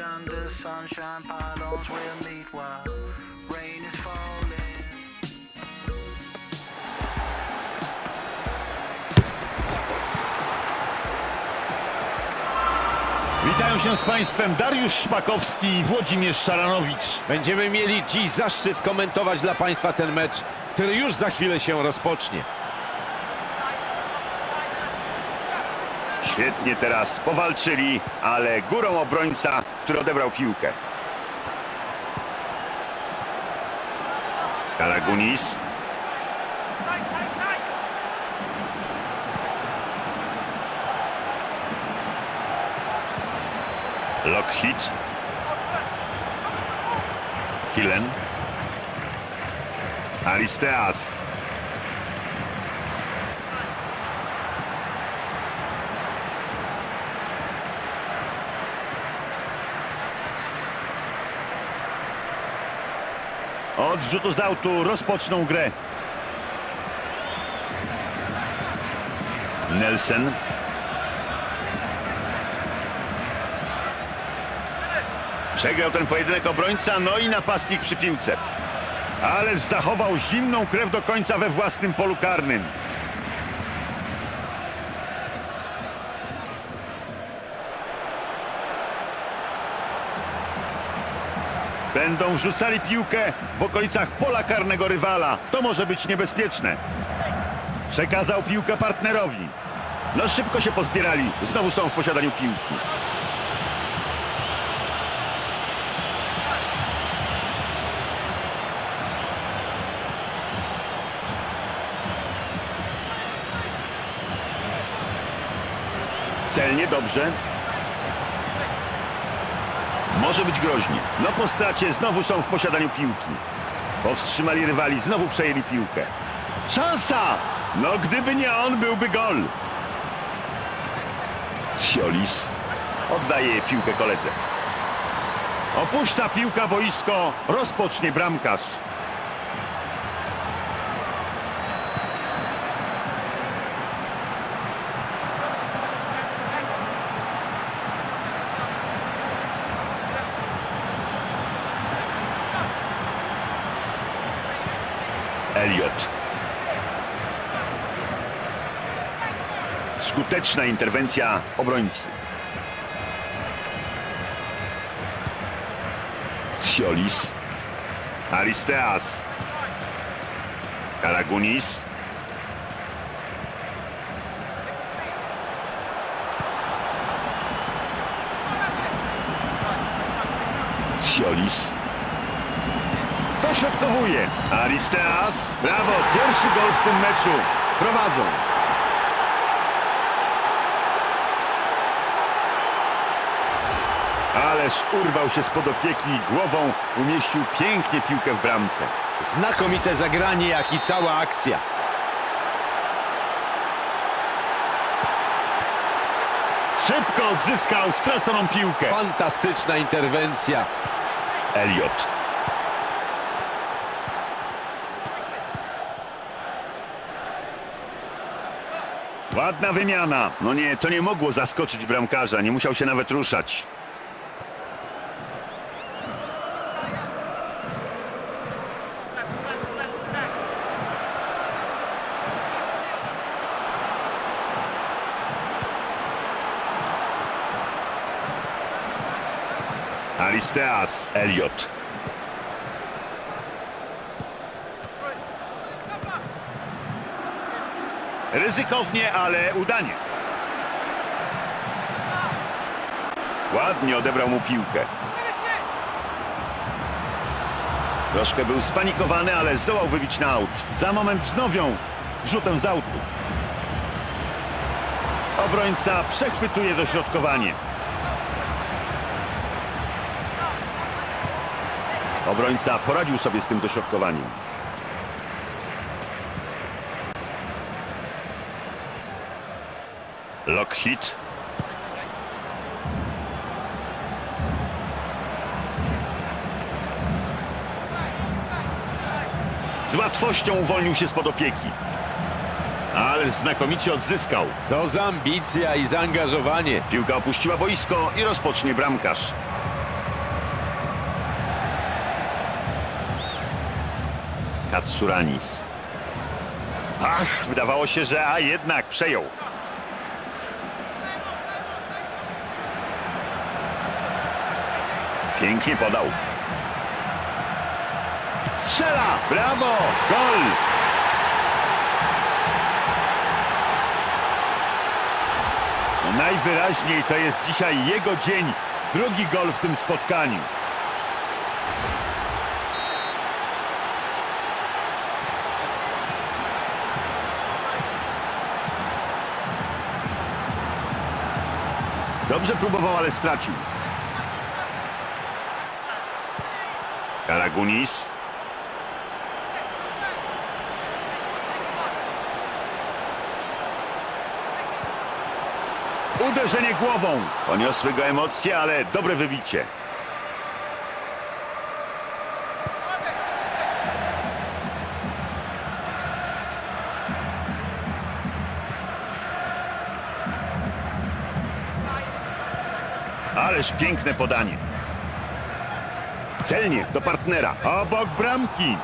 under sunshine, pylons will meet while rain is falling. Witają się z Państwem Dariusz Szpakowski i Włodzimierz Szaranowicz. Będziemy mieli dziś zaszczyt komentować dla Państwa ten mecz, który już za chwilę się rozpocznie. Świetnie teraz powalczyli, ale górą obrońca, który odebrał piłkę. Karagunis. Lockheed. Killen. Aristeas. Od rzutu z autu rozpoczną grę. Nelson. Przegrał ten pojedynek obrońca, no i napastnik przy piłce. Ależ zachował zimną krew do końca we własnym polu karnym. Będą rzucali piłkę w okolicach pola karnego rywala. To może być niebezpieczne. Przekazał piłkę partnerowi. No szybko się pozbierali. Znowu są w posiadaniu piłki. Celnie, dobrze. Może być groźnie. No po stracie znowu są w posiadaniu piłki. Powstrzymali rywali, znowu przejęli piłkę. Szansa! No gdyby nie on, byłby gol. Ciolis oddaje piłkę koledze. Opuszcza piłka boisko, rozpocznie bramkarz. Elliot. Skuteczna interwencja obrońcy. Ciolis. Aristeas. Karagunis. Ciolis. Dośrodkowuje. Aristeas. Brawo. Pierwszy gol w tym meczu. Prowadzą. Ależ urwał się spod opieki i głową umieścił pięknie piłkę w bramce. Znakomite zagranie, jak i cała akcja. Szybko odzyskał straconą piłkę. Fantastyczna interwencja. Elliot. Ładna wymiana. No nie, to nie mogło zaskoczyć bramkarza. Nie musiał się nawet ruszać. Aristeas, Elliot. Ryzykownie, ale udanie. Ładnie odebrał mu piłkę. Troszkę był spanikowany, ale zdołał wybić na aut. Za moment wznowią wrzutem z autu. Obrońca przechwytuje dośrodkowanie. Obrońca poradził sobie z tym dośrodkowaniem. Lockheed. Z łatwością uwolnił się spod opieki. Ale znakomicie odzyskał. Co za ambicja i zaangażowanie. Piłka opuściła boisko i rozpocznie bramkarz. Katsuranis. Ach, wydawało się, że a jednak przejął. Pięknie podał. Strzela! Brawo! Gol! No najwyraźniej to jest dzisiaj jego dzień. Drugi gol w tym spotkaniu. Dobrze próbował, ale stracił. Karagunis. Uderzenie głową. Poniosły go emocje, ale dobre wybicie. Ależ piękne podanie. Celnie do partnera. Obok bramki.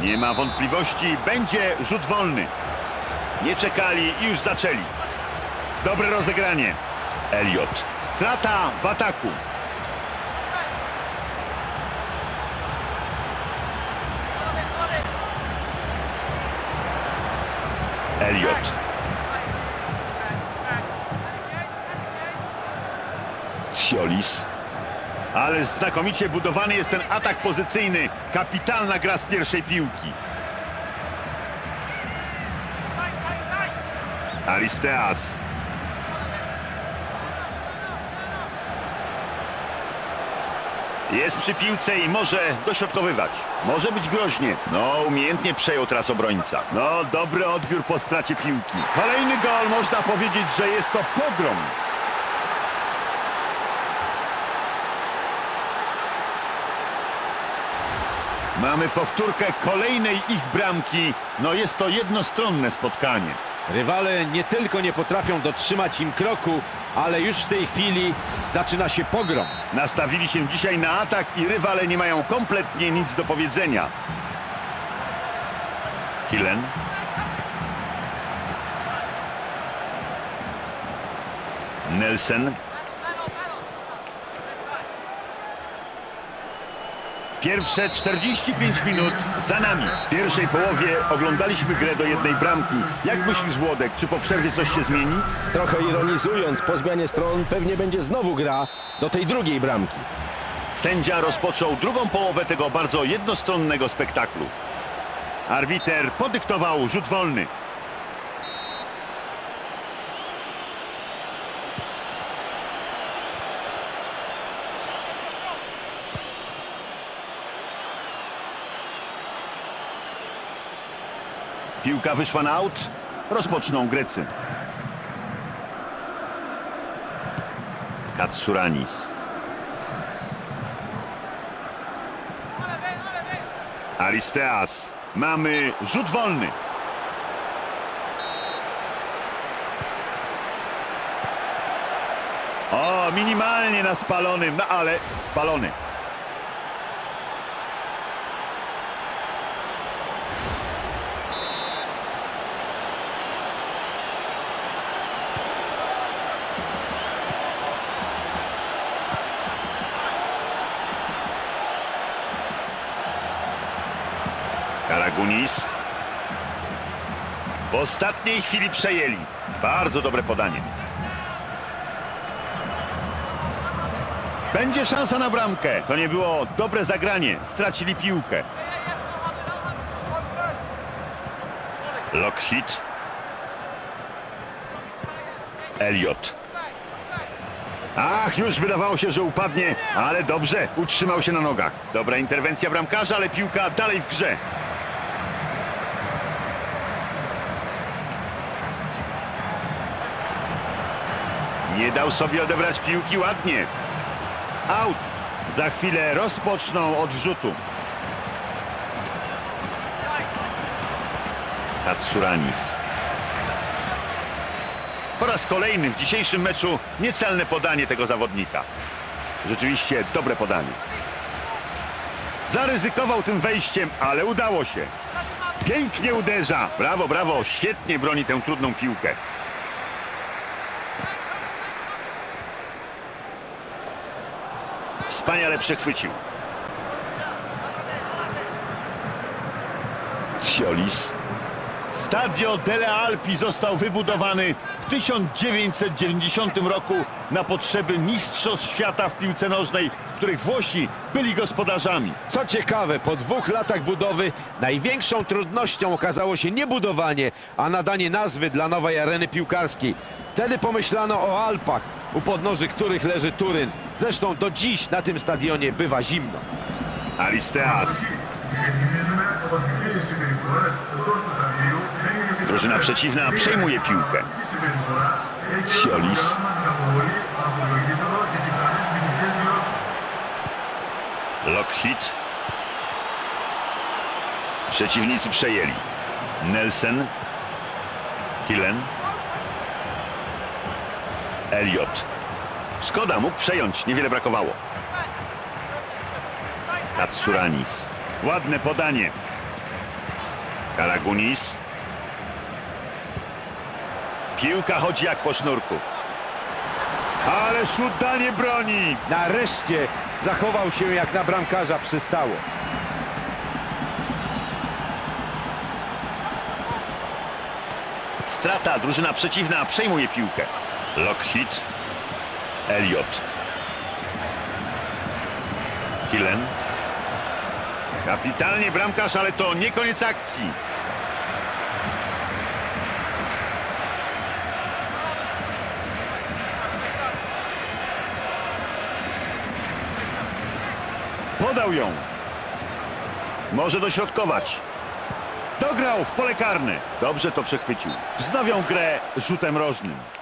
Nie ma wątpliwości, będzie rzut wolny. Nie czekali i już zaczęli. Dobre rozegranie. Elliot. Strata w ataku. Elliot. Ciolis. Ale znakomicie budowany jest ten atak pozycyjny. Kapitalna gra z pierwszej piłki. Aristeas. Jest przy piłce i może dośrodkowywać. Może być groźnie. No, umiejętnie przejął teraz obrońca. No, dobry odbiór po stracie piłki. Kolejny gol, można powiedzieć, że jest to pogrom. Mamy powtórkę kolejnej ich bramki. No, jest to jednostronne spotkanie. Rywale nie tylko nie potrafią dotrzymać im kroku, ale już w tej chwili zaczyna się pogrom. Nastawili się dzisiaj na atak i rywale nie mają kompletnie nic do powiedzenia. Killen. Nelson. Pierwsze 45 minut za nami. W pierwszej połowie oglądaliśmy grę do jednej bramki. Jak myślisz, Włodek, czy po przerwie coś się zmieni? Trochę ironizując, po zmianie stron pewnie będzie znowu gra do tej drugiej bramki. Sędzia rozpoczął drugą połowę tego bardzo jednostronnego spektaklu. Arbiter podyktował rzut wolny. Piłka wyszła na aut. Rozpoczną Grecy. Katsuranis. Aristeas. Mamy rzut wolny. O, minimalnie na spalonym, no ale spalony. Karagunis. W ostatniej chwili przejęli. Bardzo dobre podanie. Będzie szansa na bramkę. To nie było dobre zagranie. Stracili piłkę. Lockheed. Elliot. Ach, już wydawało się, że upadnie, ale dobrze, utrzymał się na nogach. Dobra interwencja bramkarza, ale piłka dalej w grze. Nie dał sobie odebrać piłki ładnie. Out. Za chwilę rozpoczną od rzutu. Katsuranis. Po raz kolejny w dzisiejszym meczu niecelne podanie tego zawodnika. Rzeczywiście dobre podanie. Zaryzykował tym wejściem, ale udało się. Pięknie uderza. Brawo, brawo. Świetnie broni tę trudną piłkę. Wspaniale przechwycił. Ciolis. Stadio Delle Alpi został wybudowany w 1990 roku na potrzeby Mistrzostw Świata w piłce nożnej, których Włosi byli gospodarzami. Co ciekawe, po dwóch latach budowy największą trudnością okazało się nie budowanie, a nadanie nazwy dla nowej areny piłkarskiej. Wtedy pomyślano o Alpach, u podnóży których leży Turyn. Zresztą do dziś na tym stadionie bywa zimno. Aristeas. Drużyna przeciwna przejmuje piłkę. Ciolis. Lockheed. Przeciwnicy przejęli. Nelson. Hillen. Elliot. Szkoda, mógł przejąć, niewiele brakowało. Katsuranis. Ładne podanie. Karagunis. Piłka chodzi jak po sznurku. Ale danie broni. Nareszcie zachował się jak na bramkarza przystało. Strata, drużyna przeciwna przejmuje piłkę. Lockheed. Elliot. Killen. Kapitalnie bramkarz, ale to nie koniec akcji. Podał ją. Może dośrodkować. Dograł w pole karne. Dobrze to przechwycił. Wznawiał grę rzutem rożnym.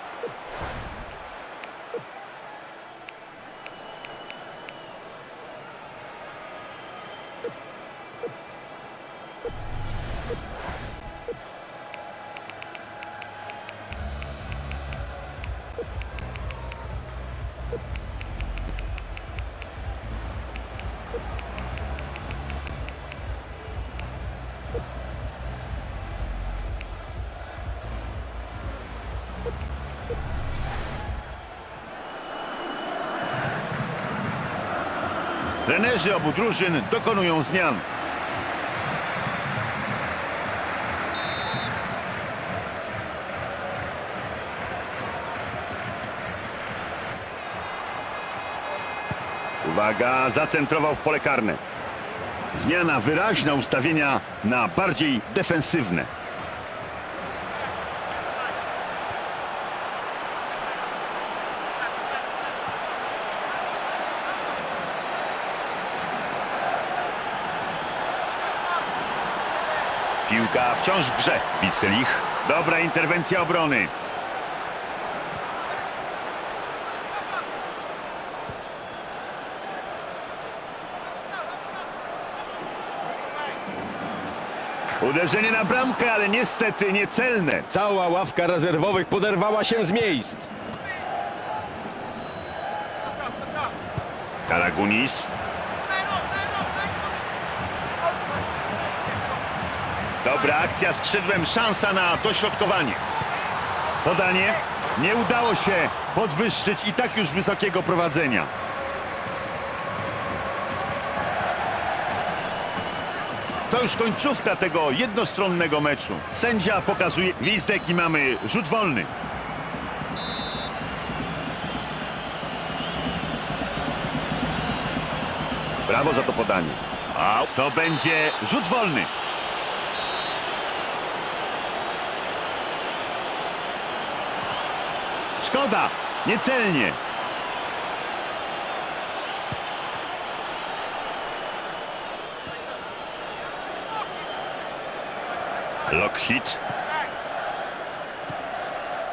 Trenerzy obu drużyn dokonują zmian. Uwaga, zacentrował w pole karne. Zmiana wyraźna ustawienia na bardziej defensywne. Piłka wciąż w grze. Bicelich. Dobra interwencja obrony. Uderzenie na bramkę, ale niestety niecelne. Cała ławka rezerwowych poderwała się z miejsc. Karagunis. Dobra akcja skrzydłem, szansa na dośrodkowanie. Podanie. Nie udało się podwyższyć i tak już wysokiego prowadzenia. To już końcówka tego jednostronnego meczu. Sędzia pokazuje gwizdek i mamy rzut wolny. Brawo za to podanie. A to będzie rzut wolny. Szkoda, niecelnie. Lockheed.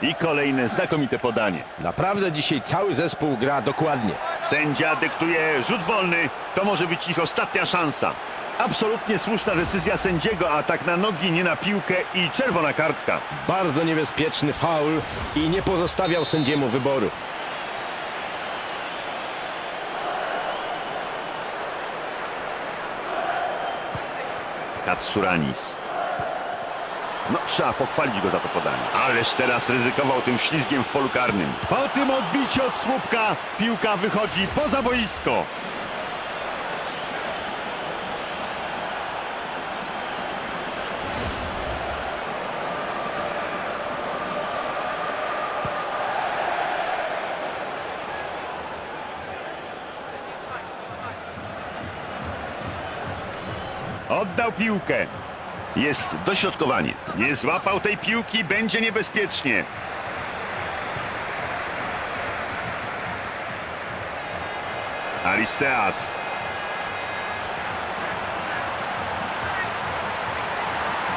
I kolejne znakomite podanie. Naprawdę dzisiaj cały zespół gra dokładnie. Sędzia dyktuje rzut wolny. To może być ich ostatnia szansa. Absolutnie słuszna decyzja sędziego, atak na nogi, nie na piłkę i czerwona kartka. Bardzo niebezpieczny faul i nie pozostawiał sędziemu wyboru. Katsuranis. No, trzeba pochwalić go za to podanie. Ależ teraz ryzykował tym ślizgiem w polu karnym. Po tym odbiciu od słupka piłka wychodzi poza boisko. Oddał piłkę. Jest dośrodkowanie. Nie złapał tej piłki, będzie niebezpiecznie. Aristeas.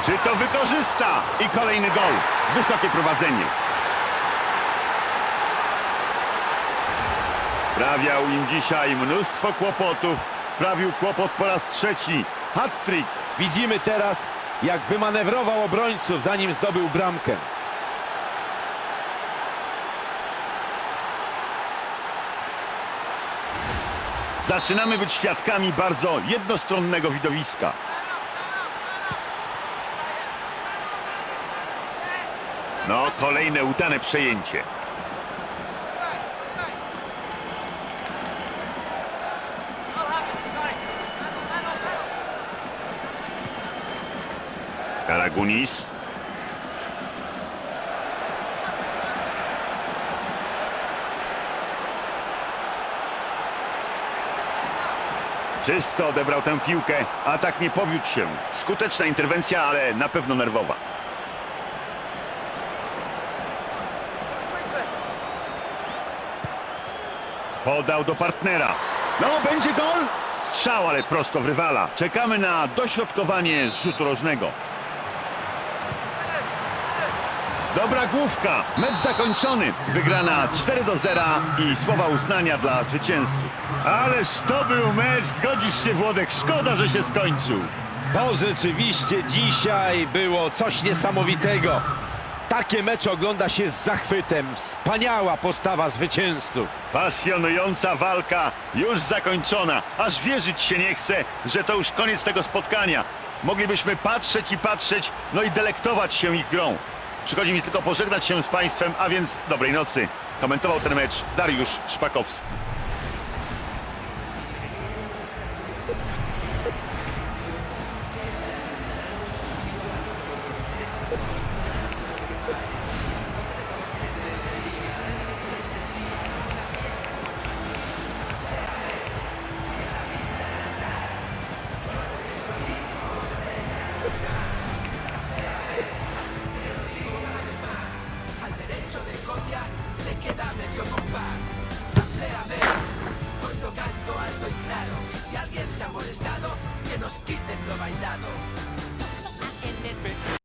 Czy to wykorzysta? I kolejny gol. Wysokie prowadzenie. Sprawiał im dzisiaj mnóstwo kłopotów. Sprawił kłopot po raz trzeci. Hat-trick. Widzimy teraz, jak wymanewrował obrońców, zanim zdobył bramkę. Zaczynamy być świadkami bardzo jednostronnego widowiska. No, kolejne udane przejęcie. Karagunis. Czysto odebrał tę piłkę, atak nie powiódł się. Skuteczna interwencja, ale na pewno nerwowa. Podał do partnera. No, będzie gol? Strzał, ale prosto w rywala. Czekamy na dośrodkowanie z rzutu rożnego. Dobra główka. Mecz zakończony. Wygrana 4 do 0 i słowa uznania dla zwycięzców. Ależ to był mecz. Zgodzisz się, Włodek. Szkoda, że się skończył. To rzeczywiście dzisiaj było coś niesamowitego. Takie mecze ogląda się z zachwytem. Wspaniała postawa zwycięzców. Pasjonująca walka już zakończona. Aż wierzyć się nie chce, że to już koniec tego spotkania. Moglibyśmy patrzeć i patrzeć, no i delektować się ich grą. Przychodzi mi tylko pożegnać się z Państwem, a więc dobrej nocy. Komentował ten mecz Dariusz Szpakowski.